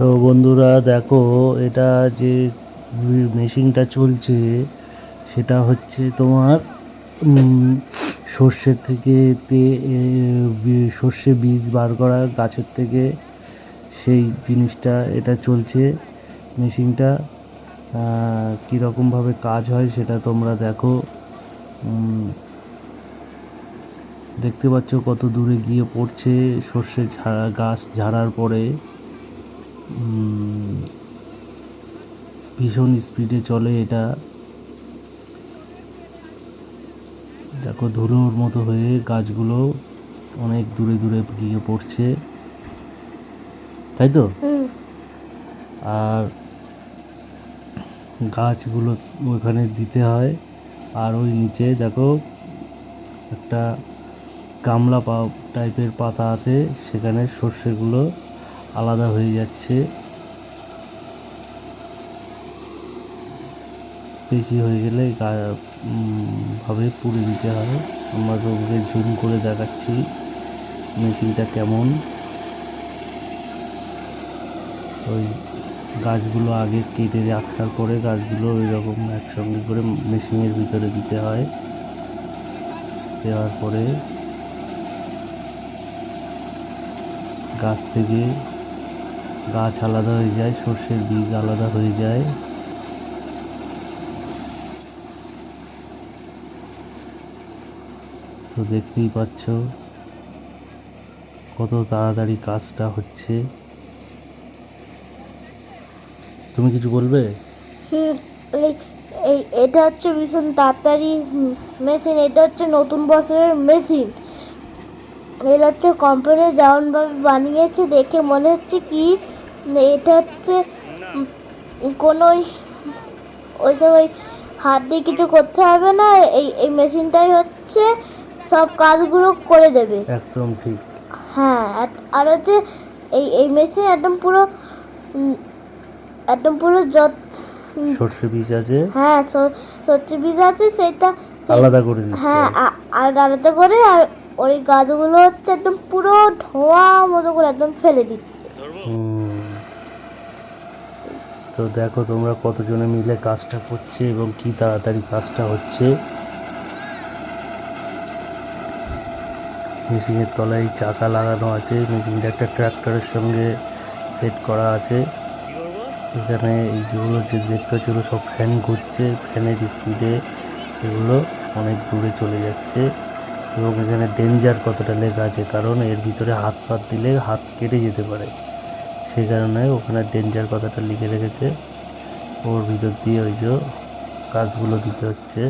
তো বন্ধুরা দেখো, এটা যে মেশিনটা চলছে, সেটা হচ্ছে তোমার সর্ষের থেকে তে সর্ষে বীজ বার করা গাছের থেকে সেই জিনিসটা, এটা চলছে মেশিনটা। কীরকমভাবে কাজ হয় সেটা তোমরা দেখো। দেখতে পাচ্ছ কত দূরে গিয়ে পড়ছে সর্ষে ঝাড়া গাছ ঝাড়ার পরে। ভীষণ স্পিডে চলে এটা। দেখো ধুলোর মতো হয়ে গাছগুলো অনেক দূরে দূরে গিয়ে পড়ছে। তাই তো? আর গাছগুলো ওখানে দিতে হয়। আর ওই নিচে দেখো একটা গামলা পা টাইপের পাতা আছে। সেখানে সর্ষেগুলো আলাদা হয়ে যাচ্ছে। বেশি হয়ে গেলে ভাবে পুড়ে দিতে হয়। আমরা তোমাকে জুম করে দেখাচ্ছি মেশিনটা কেমন। ওই গাছগুলো আগে কেটে রাখার পরে গাছগুলো ওই রকম একসঙ্গে করে মেশিনের ভিতরে দিতে হয়। দেওয়ার পরে গাছ থেকে গাছ আলাদা হয়ে যায়, সর্ষের বীজ আলাদা হয়ে যায়। তো দেখতেই পাচ্ছ কত তাড়াতাড়ি কাজটা হচ্ছে। তুমি কিছু বলবে? এটা হচ্ছে ভীষণ তাড়াতাড়ি মেশিন, এটা হচ্ছে নতুন বছরের মেশিন। এটা হচ্ছে কোম্পানি যেমনভাবে বানিয়েছে দেখে মনে হচ্ছে কি এটা হচ্ছে কোনো ওই যে ওই হাত দিয়ে কিছু করতে হবে না এই এই মেশিনটাই হচ্ছে সব কাজগুলো করে দেবে। একদম ঠিক। হ্যাঁ আর- হচ্ছে এই এই মেশিন একদম পুরো একদম পুরো যত সর্ষে বীজ আছে। হ্যাঁ স- সত্যি বীজ আছে সেটা আলাদা করে দিচ্ছে। হ্যাঁ আ- আর আলাদা করে আর ওই গাছগুলো হচ্ছে একদম পুরো ধোঁয়া মতো করে একদম ফেলে দিচ্ছে। তো দেখো তোমরা কতজনে মিলে কাজটা করছে এবং কি তাড়াতাড়ি কাজটা হচ্ছে। মেশিনের তলায় চাকা লাগানো আছে, মেশিনটা একটা ট্রাক্টরের সঙ্গে সেট করা আছে। এখানে এই যেগুলো যে দেখতে পাচ্ছ এগুলো সব ফ্যান ঘুরছে, ফ্যানের স্পিডে এগুলো অনেক দূরে চলে যাচ্ছে। এবং এখানে ডেঞ্জার কতটা লেখা আছে? কারণ এর ভিতরে হাত পাত দিলে হাত কেটে যেতে পারে। সেই কারণে ওখানে ডেঞ্জার কথাটা লিখে রেখেছে। ওর ভিতর দিয়ে ওই যে কাজগুলো দিতে হচ্ছে।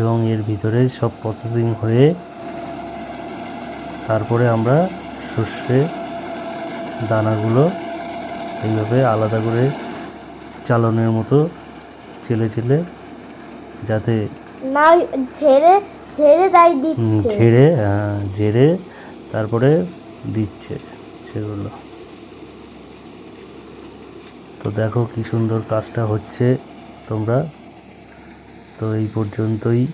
এবং এর ভিতরে সব প্রসেসিং হয়ে তারপরে আমরা সর্ষে দানাগুলো এইভাবে আলাদা করে চালনের মতো চেলে চেলে যাতে ওই ঝেড়ে ঝেড়ে তাই দিচ্ছে। ঝেড়ে ঝেড়ে তারপরে দিচ্ছে সেগুলো। তো দেখো কি সুন্দর কাজটা হচ্ছে তোমরা। তো এই পর্যন্তই।